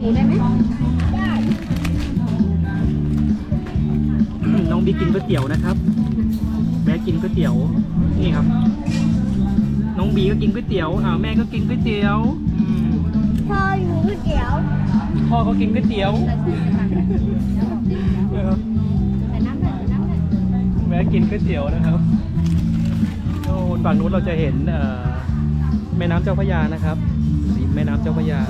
หมูได้ไหมน้องบิ๊กกินก๋วยเตี๋ยวนะครับแม่กินก๋วยเตี๋ยว นี่ครับ น้องบีก็กินก๋วยเตี๋ยวอ่าแม่ก็กินก๋วยเตี๋ยวอืมพ่อหนูก๋วยเตี๋ยวพ่อก็กินก๋วยเตี๋ยวนะครับใส่น้ำหน่อยใส่น้ำหน่อยแม่กินก๋วยเตี๋ยวนะครับโอ้ฝั่งนู้นเราจะเห็นเอ่อแม่น้ำเจ้าพระยานะครับริมแม่น้ำเจ้าพระยา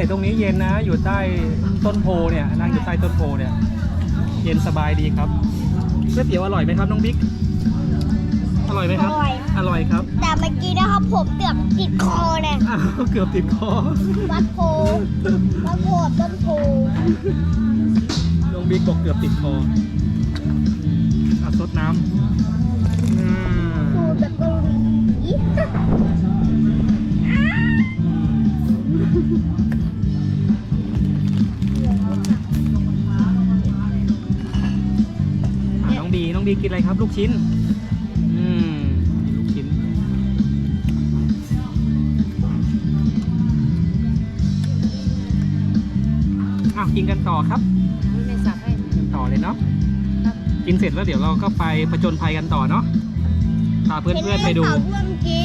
แต่ตรงนี้เย็นนะ อยู่ใต้ต้นโพเนี่ยนั่งอยู่ใต้ต้นโพเนี่ย เย็นสบายดีครับก๋วยเตี๋ยวอร่อยไหมครับน้องบิ๊กอร่อยไหมครับ อร่อยครับ แต่เมื่อกี้นะครับผมเกือบติดคอเนี่ยอ้าวเกือบติดคอวัดโพวัดโพต้นโพน้องบิ๊กบอกเกือบติดคออืมอะซดน้ำอ่าสูตรแบบเกาหลี องบีน้องบีกินอะไรครับ ลูกชิ้น อืมลูกชิ้น อ้าว กินกันต่อครับไม่ได้สับให้กันต่อเลยเนาะครับกินเสร็จแล้วเดี๋ยวเราก็ไปผจญภัยกันต่อเนาะพาเพื่อนๆไปดูเห็นไดโนเสาร์ด้วยเมื่อกี้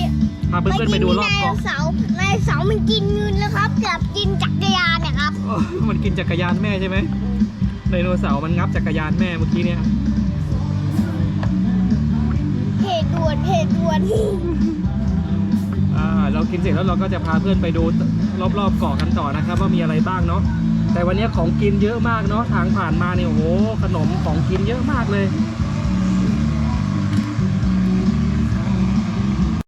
พาเพื่อนๆไปดูรอบเกาะไดโนเสาร์ไดโนเสาร์มันกินเงินแล้วครับเกือบกินจักรยานเนะครับโอ้มันกินจักรยานแม่ใช่ไหมไดโนเสาร์มันงับจักรยานแม่เมื่อกี้เนี่ย ตุด่วนเหตุด่วนอ่าเรากินเสร็จแล้วเราก็จะพาเพื่อนไปดูรอบๆเกาะกันต่อนะครับ ว่ามีอะไรบ้างเนาะแต่วันนี้ของกินเยอะมากเนาะทางผ่านมาเนี่ยโอ้โหขนมของกินเยอะมากเลย